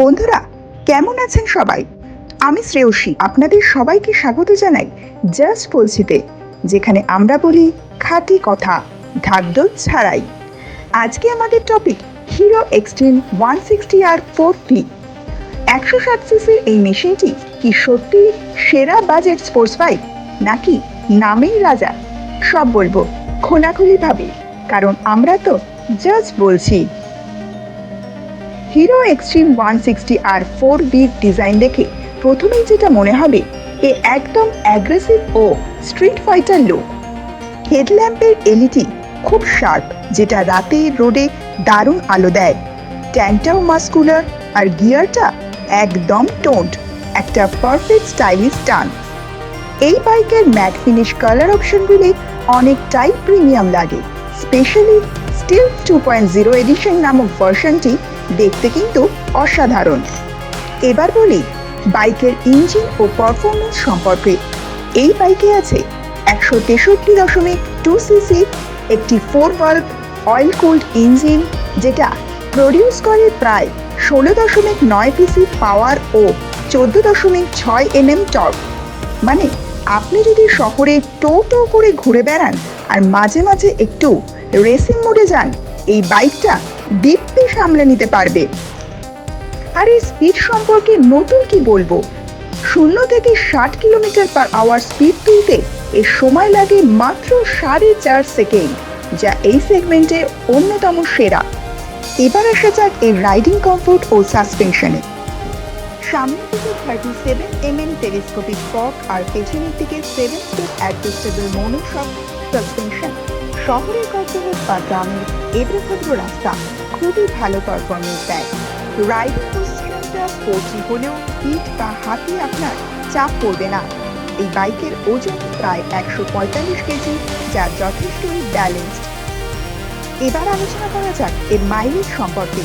বন্ধুরা, কেমন আছেন সবাই? আমি শ্রেয়সী, আপনাদের সবাইকে স্বাগত জানাই জাস্ট বলছিতে যেখানে আমরা বলি খাঁটি কথা ঢাকঢোল ছাড়াই। আজকে আমাদের topic Hero Xtreme one sixty R four V একশো ষাট সিসির এই মেশিনটি কি সত্যি সেরা বাজেট স্পোর্টস বাইক নাকি নামেই রাজা? সব বলব খোলাখুলিভাবে, কারণ আমরা তো জাস্ট বলছি। Hero Xtreme one sixty R four বির ডিজাইন দেখে প্রথমেই যেটা মনে হবে, এ একদম অ্যাগ্রেসিভ ও স্ট্রিট ফাইটার লুক হেডল্যাম্পের এলইডি খুব শার্প যেটা রাতে রোডে দারুণ আলো দেয়। ট্যাঙ্কটাও মাস্কুলার আর গিয়ারটা একদম টোন্ট একটা পারফেক্ট স্টাইলিশ টান। এই বাইকের ম্যাট ফিনিশ কালার অপশনগুলি অনেকটাই প্রিমিয়াম লাগে। Specially stealth two point zero edition নামক ভার্সনটি দেখতে কিন্তু অসাধারণ। এবার বলি বাইকের ইঞ্জিন ও পারফরমেন্স সম্পর্কে। এই বাইকে আছে একশো তেষট্টি দশমিক টু সিসি একটি four valve oil cooled engine যেটা প্রডিউস করে প্রায় ষোলো দশমিক নয় পিসি পাওয়ার ও চোদ্দ দশমিক ছয় এমএম টর্ক। মানে আপনি যদি শহরে টো টো করে ঘুরে বেড়ান আর মাঝে মাঝে একটু রেসিং মোডে যান, এই বাইকটা দিব্যি সামলে নিতে পারবে। আর এই স্পিড সম্পর্কে নতুন কি বলব? শূন্য থেকে ষাট কিলোমিটার পার আওয়ার স্পিড তুলতে এর সময় লাগে মাত্র সাড়ে চার সেকেন্ড যা এই সেগমেন্টে অন্যতম সেরা। এবার আসা যাক এর রাইডিং কমফোর্ট ও সাসপেনশনে সামনের দিকে thirty seven M M telescopic fork আর পেছনের দিকে seven speed adjustable monoshock suspension শহরের কর্তব্য বা গ্রামের এবড়োখেবড়ো রাস্তা খুবই ভালো পারফরমেন্স দেয়। রাইডিং পজিশনটা স্পোর্টি হলেও পিঠ বা হাতে আপনার চাপ পড়বে না। এই বাইকের ওজন প্রায় একশো পঁয়তাল্লিশ কেজি যা যথেষ্টই ব্যালেন্সড এবার আলোচনা করা যাক এর মাইলেজ সম্পর্কে।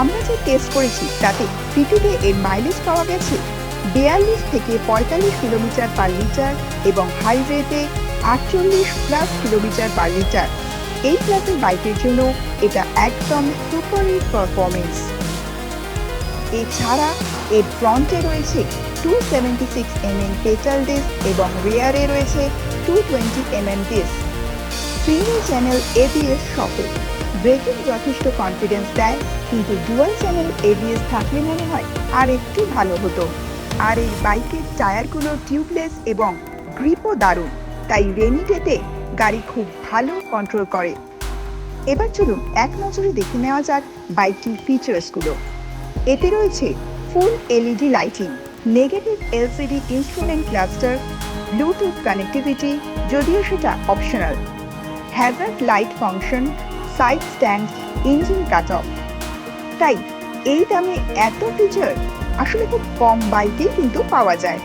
আমরা যে টেস্ট করেছি, তাতে সিটিতে এর মাইলেজ পাওয়া গেছে বিয়াল্লিশ থেকে পঁয়তাল্লিশ কিলোমিটার পার লিটার এবং হাইওয়েতে আটচল্লিশ প্লাস কিলোমিটার পার লিটার এই ক্লাসের বাইকের জন্য এটা একদম সুপার পারফরমেন্স এছাড়া এর ফ্রন্টে রয়েছে two seventy six MM petal disc এবং রিয়ারে রয়েছে two twenty M MM disc single channel ABS সফল ব্রেকিং যথেষ্ট কনফিডেন্স দেয়, কিন্তু ডুয়াল চ্যানেল এবিএস থাকলে মনে হয় আর একটু ভালো হতো। আর এই বাইকের টায়ারগুলো টিউবলেস এবং গ্রিপও দারুণ। তাই রেনি ডেতে গাড়ি খুব ভালো কন্ট্রোল করে। এবার চলুন এক নজরে দেখে নেওয়া যাক বাইকটির ফিচার্সগুলো এতে রয়েছে full LED lighting negative LCD instrument cluster Bluetooth connectivity যদিও সেটা optional hazard light function side stand engine cut off তাই এই দামে এত ফিচার আসলে খুব কম বাইকেই কিন্তু পাওয়া যায়।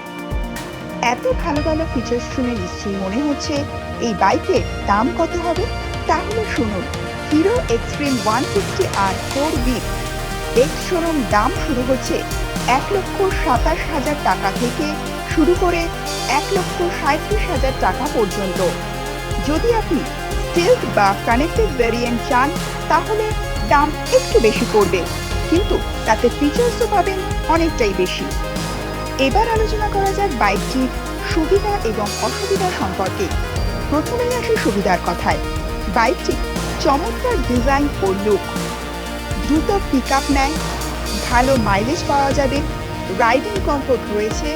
এত ভালো ভালো ফিচার্স শুনে নিশ্চয়ই মনে হচ্ছে এই বাইকের দাম কত হবে? তাহলে শুনুন Hero Xtreme one sixty R four V ex showroom দাম শুরু হচ্ছে এক লক্ষ সাতাশ হাজার টাকা থেকে শুরু করে এক লক্ষ সাঁত্রিশ হাজার টাকা পর্যন্ত। যদি আপনি স্টিলথ বা কানেক্টেড ভ্যারিয়েন্ট চান, তাহলে দাম একটু বেশি পড়বে, কিন্তু তাতে ফিচার্সও পাবেন অনেকটাই বেশি। এবার আলোচনা করা যাক বাইকটির সুবিধা এবং অসুবিধা সম্পর্কে। প্রথমেই আসি সুবিধার কথায়। বাইকটি চমৎকার ডিজাইন ও লুক। দ্রুত পিক আপ নেয়, ভালো মাইলেজ পাওয়া যাবে রাইডিং কমফোর্ট রয়েছে,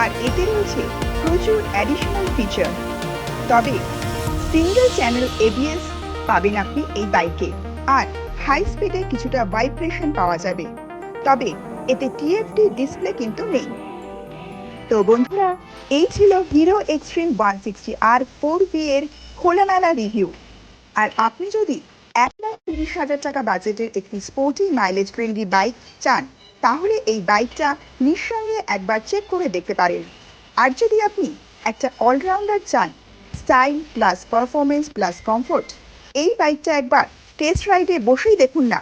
আর এতে রয়েছে প্রচুর অ্যাডিশনাল ফিচার তবে সিঙ্গেল চ্যানেল এবিএস পাবেন আপনি এই বাইকে, আর হাই স্পিডে কিছুটা ভাইব্রেশন পাওয়া যাবে। তবে এতে টিএফটি ডিসপ্লে কিন্তু নেই। তো বন্ধুরা, এই ছিল Hero Xtreme one sixty R four V এর খোলামেলা রিভিউ আর আপনি যদি এক লাখ তিরিশ হাজার টাকা বাজেটের একটি স্পোর্টি মাইলেজ ফ্রেন্ডলি বাইক চান, তাহলে এই বাইকটা নিঃসন্দেহে একবার চেক করে দেখতে পারেন। আর যদি আপনি একটা অলরাউন্ডার চান style plus performance plus comfort এই বাইকটা একবার টেস্ট রাইডে বসেই দেখুন না।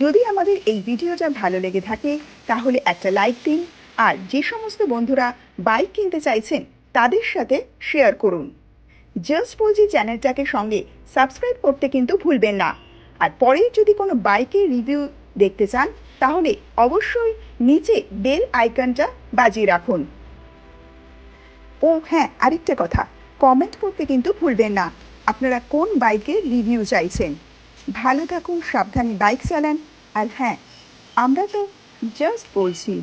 যদি আমাদের এই ভিডিওটা ভালো লেগে থাকে, তাহলে একটা লাইক দিন, আর যে সমস্ত বন্ধুরা বাইক কিনতে চাইছেন, তাদের সাথে শেয়ার করুন। জাস্ট বলছি চ্যানেলটাকে সঙ্গে সাবস্ক্রাইব করতে কিন্তু ভুলবেন না। আর পরে যদি কোনো বাইকের রিভিউ দেখতে চান, তাহলে অবশ্যই নিচে বেল আইকনটা বাজিয়ে রাখুন। ও হ্যাঁ আরেকটা কথা কমেন্ট করতে কিন্তু ভুলবেন না। আপনারা কোন বাইকের রিভিউ চাইছেন? ভালো থাকুন সাবধানে বাইক চালান আর হ্যাঁ আমরা তো জাস্ট বলছি।